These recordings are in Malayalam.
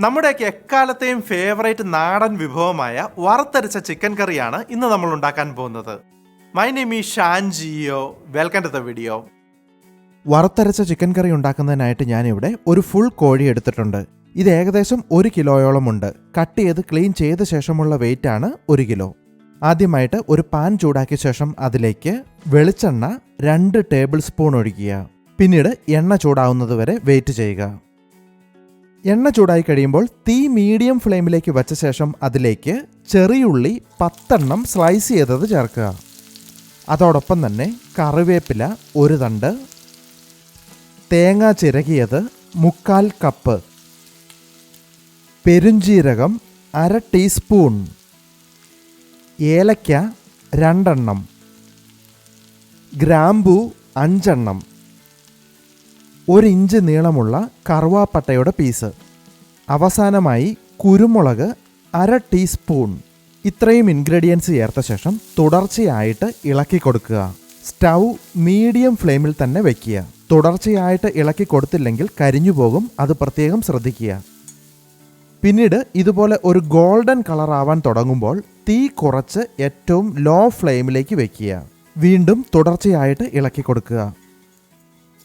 നമ്മുടെയൊക്കെ എക്കാലത്തെയും ഫേവറേറ്റ് നാടൻ വിഭവമായ വറുത്തരച്ച ചിക്കൻ കറിയാണ് ഇന്ന് നമ്മൾ ഉണ്ടാക്കാൻ പോകുന്നത്. My name is Shanjio welcome to the video വറുത്തരച്ച ചിക്കൻ കറി ഉണ്ടാക്കുന്നതിനായിട്ട് ഞാനിവിടെ ഒരു ഫുൾ കോഴി എടുത്തിട്ടുണ്ട്. ഇത് ഏകദേശം ഒരു കിലോയോളം ഉണ്ട്. കട്ട് ചെയ്ത് ക്ലീൻ ചെയ്ത ശേഷമുള്ള വെയിറ്റ് ആണ് ഒരു കിലോ. ആദ്യമായിട്ട് ഒരു പാൻ ചൂടാക്കിയ ശേഷം അതിലേക്ക് വെളിച്ചെണ്ണ രണ്ട് ടേബിൾ സ്പൂൺ ഒഴിക്കുക. പിന്നീട് എണ്ണ ചൂടാവുന്നത് വരെ വെയിറ്റ് ചെയ്യുക. എണ്ണ ചൂടായി കഴിയുമ്പോൾ തീ മീഡിയം ഫ്ലെയിമിലേക്ക് വെച്ച ശേഷം അതിലേക്ക് ചെറിയുള്ളി പത്തെണ്ണം സ്ലൈസ് ചെയ്തത് ചേർക്കുക. അതോടൊപ്പം തന്നെ കറിവേപ്പില ഒരു തണ്ട് തേങ്ങ ചിരകിയത് മുക്കാൽ കപ്പ് പെരുംജീരകം അര ടീസ്പൂൺ ഏലക്ക രണ്ടെണ്ണം ഗ്രാമ്പൂ അഞ്ചെണ്ണം ഒരു ഇഞ്ച് നീളമുള്ള കറുവാപ്പട്ടയുടെ പീസ്. അവസാനമായി കുരുമുളക് അര ടീസ്പൂൺ. ഇത്രയും ഇൻഗ്രീഡിയൻസ് ചേർത്ത ശേഷം തുടർച്ചയായിട്ട് ഇളക്കി കൊടുക്കുക. സ്റ്റൗ മീഡിയം ഫ്ലെയിമിൽ തന്നെ വെക്കുക. തുടർച്ചയായിട്ട് ഇളക്കി കൊടുത്തില്ലെങ്കിൽ കരിഞ്ഞു പോകും. അത് പ്രത്യേകം ശ്രദ്ധിക്കുക. പിന്നീട് ഇതുപോലെ ഒരു ഗോൾഡൻ കളർ ആവാൻ തുടങ്ങുമ്പോൾ തീ കുറച്ച് ഏറ്റവും ലോ ഫ്ലെയിമിലേക്ക് വെക്കുക. വീണ്ടും തുടർച്ചയായിട്ട് ഇളക്കി കൊടുക്കുക.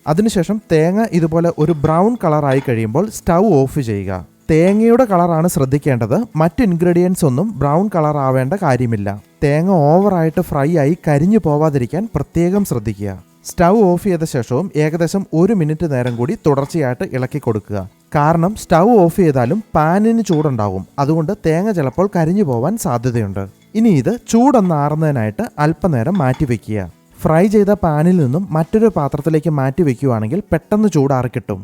അതിനുശേഷം തേങ്ങ ഇതുപോലെ ഒരു ബ്രൗൺ കളറായി കഴിയുമ്പോൾ സ്റ്റൗ ഓഫ് ചെയ്യുക. തേങ്ങയുടെ കളറാണ് ശ്രദ്ധിക്കേണ്ടത്. മറ്റ് ഇൻഗ്രീഡിയൻസ് ഒന്നും ബ്രൗൺ കളർ ആവേണ്ട കാര്യമില്ല. തേങ്ങ ഓവറായിട്ട് ഫ്രൈ ആയി കരിഞ്ഞു പോവാതിരിക്കാൻ പ്രത്യേകം ശ്രദ്ധിക്കുക. സ്റ്റൗ ഓഫ് ചെയ്ത ശേഷവും ഏകദേശം ഒരു മിനിറ്റ് നേരം കൂടി തുടർച്ചയായിട്ട് ഇളക്കി കൊടുക്കുക. കാരണം സ്റ്റൗ ഓഫ് ചെയ്താലും പാനിന് ചൂടുണ്ടാകും അതുകൊണ്ട് തേങ്ങ ചിലപ്പോൾ കരിഞ്ഞു പോവാൻ സാധ്യതയുണ്ട്. ഇനി ഇത് ചൂടൊന്ന് ആറുന്നതിനായിട്ട് അല്പനേരം മാറ്റി വെക്കുക ഫ്രൈ ചെയ്ത പാനിൽ നിന്നും മറ്റൊരു പാത്രത്തിലേക്ക് മാറ്റി വെക്കുകയാണെങ്കിൽ പെട്ടെന്ന് ചൂടാറി കിട്ടും.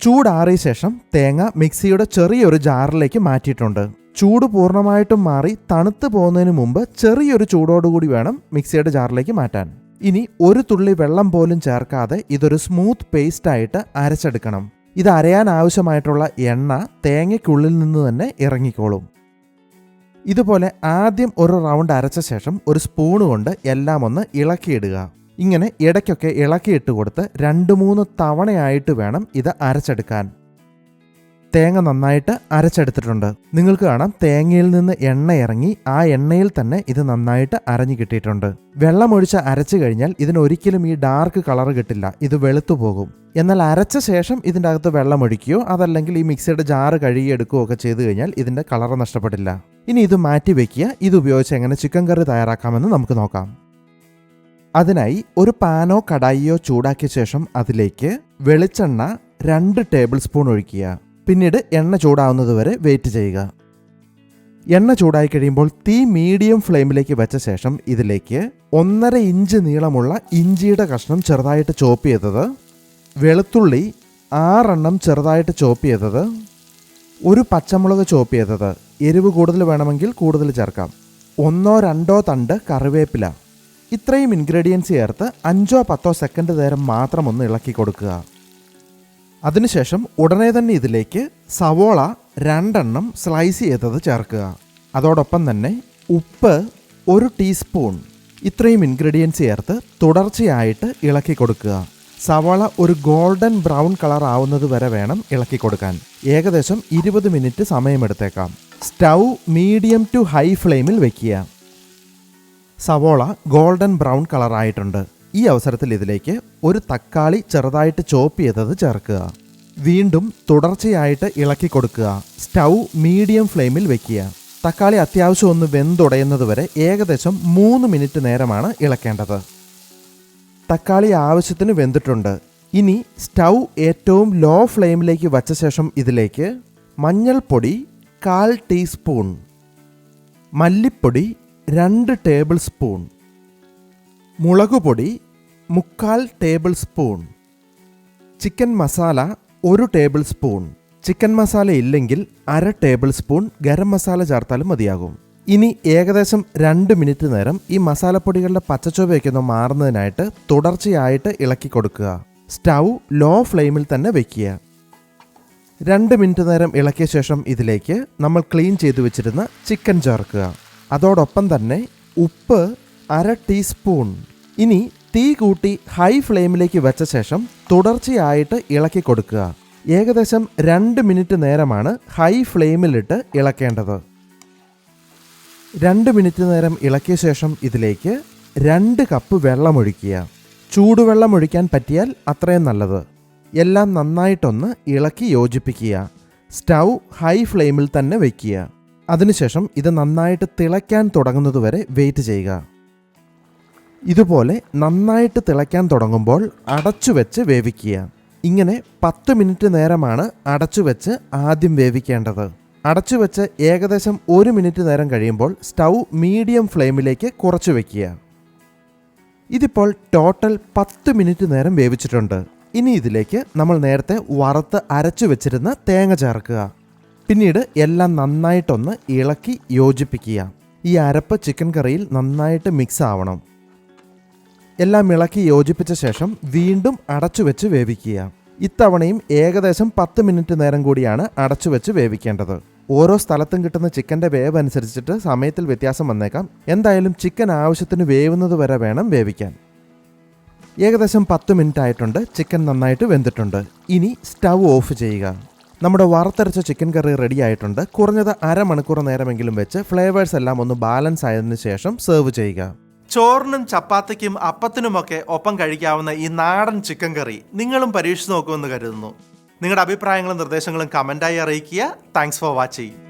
ചൂടാറിയ ശേഷം തേങ്ങ മിക്സിയുടെ ചെറിയൊരു ജാറിലേക്ക് മാറ്റിയിട്ടുണ്ട്. ചൂട് പൂർണമായിട്ടും മാറി തണുത്ത് പോകുന്നതിന് മുമ്പ് ചെറിയൊരു ചൂടോടുകൂടി വേണം മിക്സിയുടെ ജാറിലേക്ക് മാറ്റാൻ. ഇനി ഒരു തുള്ളി വെള്ളം പോലും ചേർക്കാതെ ഇതൊരു സ്മൂത്ത് പേസ്റ്റ് ആയിട്ട് അരച്ചെടുക്കണം. ഇത് അരയാൻ ആവശ്യമായിട്ടുള്ള എണ്ണ തേങ്ങയ്ക്കുള്ളിൽ നിന്ന് തന്നെ ഇറങ്ങിക്കോളും. ഇതുപോലെ ആദ്യം ഒരു റൗണ്ട് അരച്ച ശേഷം ഒരു സ്പൂൺ കൊണ്ട് എല്ലാം ഒന്ന് ഇളക്കിയിടുക. ഇങ്ങനെ ഇടയ്ക്കൊക്കെ ഇളക്കിയിട്ട് കൊടുത്ത് രണ്ട് മൂന്ന് തവണയായിട്ട് വേണം ഇത് അരച്ചെടുക്കാൻ. തേങ്ങ നന്നായിട്ട് അരച്ചെടുത്തിട്ടുണ്ട്. നിങ്ങൾക്ക് കാണാം തേങ്ങയിൽ നിന്ന് എണ്ണ ഇറങ്ങി ആ എണ്ണയിൽ തന്നെ ഇത് നന്നായിട്ട് അരഞ്ഞു കിട്ടിയിട്ടുണ്ട്. വെള്ളമൊഴിച്ച് അരച്ചു കഴിഞ്ഞാൽ ഇതിനൊരിക്കലും ഈ ഡാർക്ക് കളർ കിട്ടില്ല. ഇത് വെളുത്തു പോകും. എന്നാൽ അരച്ച ശേഷം ഇതിന്റെ അകത്ത് വെള്ളമൊഴിക്കുകയോ അതല്ലെങ്കിൽ ഈ മിക്സിയുടെ ജാറ് കഴുകിയെടുക്കുകയോ ഒക്കെ ചെയ്തു കഴിഞ്ഞാൽ ഇതിന്റെ കളർ നഷ്ടപ്പെടില്ല. ഇനി ഇത് മാറ്റി വയ്ക്കുക ഇത് ഉപയോഗിച്ച് എങ്ങനെ ചിക്കൻ കറി തയ്യാറാക്കാമെന്ന് നമുക്ക് നോക്കാം. അതിനായി ഒരു പാനോ കടായിയോ ചൂടാക്കിയ ശേഷം അതിലേക്ക് വെളിച്ചെണ്ണ രണ്ട് ടേബിൾ സ്പൂൺ ഒഴിക്കുക. പിന്നീട് എണ്ണ ചൂടാവുന്നത് വരെ വെയിറ്റ് ചെയ്യുക. എണ്ണ ചൂടായി കഴിയുമ്പോൾ തീ മീഡിയം ഫ്ലെയിമിലേക്ക് വെച്ച ശേഷം ഇതിലേക്ക് ഒന്നര ഇഞ്ച് നീളമുള്ള ഇഞ്ചിയുടെ കഷ്ണം ചെറുതായിട്ട് ചോപ്പ് ചെയ്തത് വെളുത്തുള്ളി ആറെണ്ണം ചെറുതായിട്ട് ചോപ്പ് ചെയ്തത് ഒരു പച്ചമുളക് ചോപ്പ് ചെയ്തത്. എരിവ് കൂടുതൽ വേണമെങ്കിൽ കൂടുതൽ ചേർക്കാം. ഒന്നോ രണ്ടോ തണ്ട് കറിവേപ്പില. ഇത്രയും ഇൻഗ്രീഡിയൻസ് ചേർത്ത് അഞ്ചോ പത്തോ സെക്കൻഡ് നേരം മാത്രം ഒന്ന് ഇളക്കി കൊടുക്കുക. അതിനുശേഷം ഉടനെ തന്നെ ഇതിലേക്ക് സവോള രണ്ടെണ്ണം സ്ലൈസ് ചെയ്തത് ചേർക്കുക. അതോടൊപ്പം തന്നെ ഉപ്പ് ഒരു ടീസ്പൂൺ ഇത്രയും ഇൻഗ്രീഡിയൻസ് ചേർത്ത് തുടർച്ചയായിട്ട് ഇളക്കി കൊടുക്കുക. സവാള ഒരു ഗോൾഡൻ ബ്രൗൺ കളർ ആവുന്നത് വരെ വേണം ഇളക്കി കൊടുക്കാൻ. ഏകദേശം ഇരുപത് മിനിറ്റ് സമയമെടുത്തേക്കാം. സ്റ്റൗ മീഡിയം ടു ഹൈ ഫ്ലെയിമിൽ വെക്കുക. സവോള ഗോൾഡൻ ബ്രൗൺ കളറായിട്ടുണ്ട് ഈ അവസരത്തിൽ ഇതിലേക്ക് ഒരു തക്കാളി ചെറുതായിട്ട് ചോപ്പ് ചെയ്തത് ചേർക്കുക. വീണ്ടും തുടർച്ചയായിട്ട് ഇളക്കി കൊടുക്കുക. സ്റ്റൗ മീഡിയം ഫ്ലെയിമിൽ വെക്കുക. തക്കാളി അത്യാവശ്യം ഒന്ന് വെന്തുടയുന്നത് വരെ ഏകദേശം മൂന്ന് മിനിറ്റ് നേരമാണ് ഇളക്കേണ്ടത്. തക്കാളി ആവശ്യത്തിന് വെന്തിട്ടുണ്ട്. ഇനി സ്റ്റൗ ഏറ്റവും ലോ ഫ്ലെയിമിലേക്ക് വച്ച ശേഷം ഇതിലേക്ക് മഞ്ഞൾപ്പൊടി കാൽ ടീസ്പൂൺ മല്ലിപ്പൊടി രണ്ട് ടേബിൾ സ്പൂൺ മുളകുപൊടി മുക്കാൽ ടേബിൾ സ്പൂൺ. ചിക്കൻ മസാല ഒരു ടേബിൾ സ്പൂൺ. ചിക്കൻ മസാല ഇല്ലെങ്കിൽ അര ടേബിൾ സ്പൂൺ ഗരം മസാല ചേർത്താലും മതിയാകും. ഇനി ഏകദേശം രണ്ട് മിനിറ്റ് നേരം ഈ മസാലപ്പൊടികളുടെ പച്ചച്ചൊവയൊക്കെ ഒന്ന് മാറുന്നതിനായിട്ട് തുടർച്ചയായിട്ട് ഇളക്കി കൊടുക്കുക. സ്റ്റൗ ലോ ഫ്ലെയിമിൽ തന്നെ വെക്കുക രണ്ട് മിനിറ്റ് നേരം ഇളക്കിയ ശേഷം ഇതിലേക്ക് നമ്മൾ ക്ലീൻ ചെയ്തു വെച്ചിരുന്ന ചിക്കൻ ചേർക്കുക. അതോടൊപ്പം തന്നെ ഉപ്പ് അര ടീസ്പൂൺ. ഇനി തീ കൂട്ടി ഹൈ ഫ്ലെയിമിലേക്ക് വെച്ച ശേഷം തുടർച്ചയായിട്ട് ഇളക്കി കൊടുക്കുക. ഏകദേശം രണ്ട് മിനിറ്റ് നേരമാണ് ഹൈ ഫ്ലെയിമിലിട്ട് ഇളക്കേണ്ടത്. രണ്ട് മിനിറ്റ് നേരം ഇളക്കിയ ശേഷം ഇതിലേക്ക് രണ്ട് കപ്പ് വെള്ളമൊഴിക്കുക ചൂടുവെള്ളം ഒഴിക്കാൻ പറ്റിയാൽ അത്രയും നല്ലത്. എല്ലാം നന്നായിട്ടൊന്ന് ഇളക്കി യോജിപ്പിക്കുക. സ്റ്റൗ ഹൈ ഫ്ലെയിമിൽ തന്നെ വയ്ക്കുക അതിനുശേഷം ഇത് നന്നായിട്ട് തിളയ്ക്കാൻ തുടങ്ങുന്നതുവരെ വെയിറ്റ് ചെയ്യുക. ഇതുപോലെ നന്നായിട്ട് തിളയ്ക്കാൻ തുടങ്ങുമ്പോൾ അടച്ചു വെച്ച് വേവിക്കുക. ഇങ്ങനെ പത്ത് മിനിറ്റ് നേരമാണ് അടച്ചു വെച്ച് ആദ്യം വേവിക്കേണ്ടത്. അടച്ചു വെച്ച് ഏകദേശം ഒരു മിനിറ്റ് നേരം കഴിയുമ്പോൾ സ്റ്റൗ മീഡിയം ഫ്ലെയിമിലേക്ക് കുറച്ച് വെക്കുക. ഇതിപ്പോൾ ടോട്ടൽ പത്ത് മിനിറ്റ് നേരം വേവിച്ചിട്ടുണ്ട്. ഇനി ഇതിലേക്ക് നമ്മൾ നേരത്തെ വറുത്ത് അരച്ചു വെച്ചിരുന്ന തേങ്ങ ചേർക്കുക. പിന്നീട് എല്ലാം നന്നായിട്ടൊന്ന് ഇളക്കി യോജിപ്പിക്കുക. ഈ അരപ്പ് ചിക്കൻ കറിയിൽ നന്നായിട്ട് മിക്സ് ആവണം. എല്ലാം ഇളക്കി യോജിപ്പിച്ച ശേഷം വീണ്ടും അടച്ചു വെച്ച് വേവിക്കുക. ഇത്തവണയും ഏകദേശം പത്ത് മിനിറ്റ് നേരം കൂടിയാണ് അടച്ചു വെച്ച് വേവിക്കേണ്ടത്. ഓരോ സ്ഥലത്തും കിട്ടുന്ന ചിക്കന്റെ വേവ് അനുസരിച്ചിട്ട് സമയത്തിൽ വ്യത്യാസം വന്നേക്കാം. എന്തായാലും ചിക്കൻ ആവശ്യത്തിന് വേവുന്നത് വരെ വേണം വേവിക്കാൻ. ഏകദേശം പത്ത് മിനിറ്റ് ആയിട്ടുണ്ട്. ചിക്കൻ നന്നായിട്ട് വെന്തിട്ടുണ്ട്. ഇനി സ്റ്റവ് ഓഫ് ചെയ്യുക. നമ്മുടെ വറുത്തരച്ച ചിക്കൻ കറി റെഡി ആയിട്ടുണ്ട്. കുറഞ്ഞത് അരമണിക്കൂർ നേരമെങ്കിലും വെച്ച് ഫ്ലേവേഴ്സ് എല്ലാം ഒന്ന് ബാലൻസ് ആയതിനു ശേഷം സെർവ് ചെയ്യുക. ചോറിനും ചപ്പാത്തിക്കും അപ്പത്തിനുമൊക്കെ ഒപ്പം കഴിക്കാവുന്ന ഈ നാടൻ ചിക്കൻ കറി നിങ്ങളും പരീക്ഷിച്ച് നോക്കുമെന്ന് കരുതുന്നു. നിങ്ങളുടെ അഭിപ്രായങ്ങളും നിർദ്ദേശങ്ങളും കമന്റായി അറിയിക്കുക. Thanks for watching